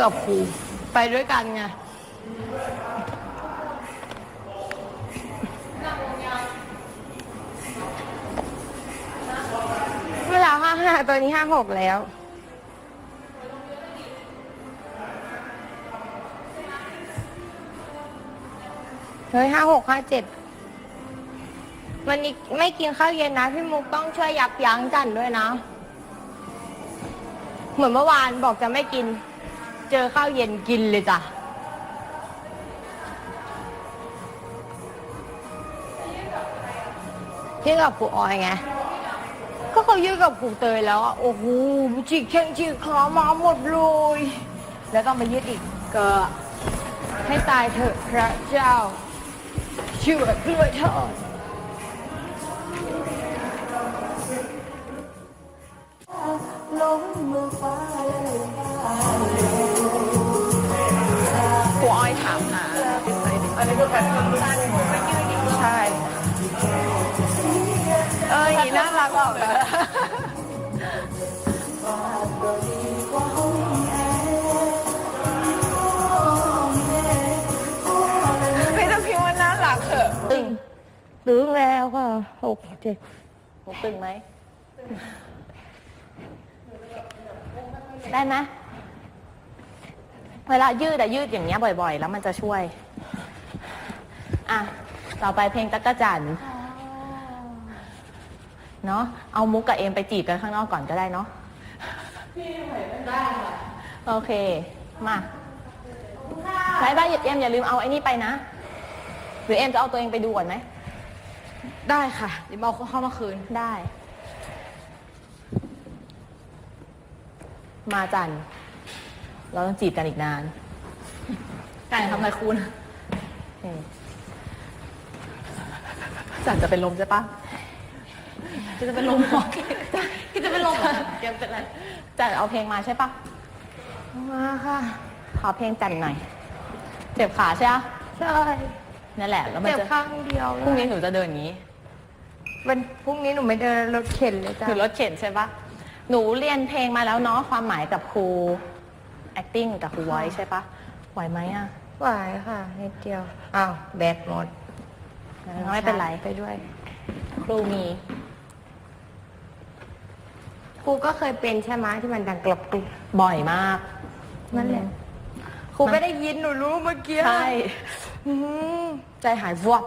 กับครูไปด้วยกันไงเวลาห้าห้าตัวนี้ห้าหกแล้ว เฮ้ยห้าหกห้าเจ็ดวันนี้ไม่กินข้าวเย็นนะ พี่มุกต้องช่วยยับยั้งจันด้วยนะ เหมือนเมื่อวานบอกจะไม่กิน เจอข้าวเย็นกินเลยจ้ะยื่นกับผูออยไง ก็เขายื่กับผูเตยแล้วอะ โอ้โหจิกแข้งจิกขามาหมดเลย แล้วต้องไปยืดอีกก็ให้ตายเถอะพระเจ้าช่วยด้วยเถิด แบบใช่เอออย่างนี้น่ารักออกเลยไม่ต้องพิมพ์ว่าน่ารักเถอะตึงตึงแล้วค่ะหกเจ็ดหนูตึงไหม ได้ไหมเวลายืดอะยืดอย่างเงี้ยบ่อย ๆ แล้วมันจะช่วย อะ ต่อไปเพลงตั๊กกะจันเนาะเอามุกกับเอมไปจีบกันข้างนอกก่อนก็ได้เนาะได้ค่ะโอเค มาบายบายเอ็มอย่าลืมเอาไอ้นี่ไปนะ หรือเอ็มจะเอาตัวเองไปดูก่อนไหม ได้ค่ะ เดี๋ยวเอาเข้ามาคืน ได้ มาจัน เราต้องจีบกันอีกนานจันทำอะไรคุณเฮ้ย จันจะเป็นลมใช่ปะจะจะเป็นลมเหรอที่จะเป็นลมเหรอเตรียมเป็นอะไรจันเอาเพลงมาใช่ปะมาค่ะ ขอเพลงจันหน่อย เจ็บขาใช่ปะใช่นั่นแหละ แล้วมันเจ็บจะข้างเดียวพรุ่งนี้หนูจะเดินอย่างนี้ วันพรุ่งนี้หนูไม่เดินรถเข็นเลยจ้ะคือรถเข็นใช่ปะหนูเรียนเพลงมาแล้วเนาะความหมายกับครู acting กับครูไว้ใช่ปะไหวไหมอะไหวค่ะนิดเดียวอ้าวแบตหมด ไม่เป็นไร ไปด้วย ครูมี ครูก็เคยเป็นใช่ไหมที่มันดังกรอบกรุบบ่อยมาก นั่นแหละ ครูไม่ได้ยินหนูรู้เมื่อกี้ใช่อื้อหือใจหายวับ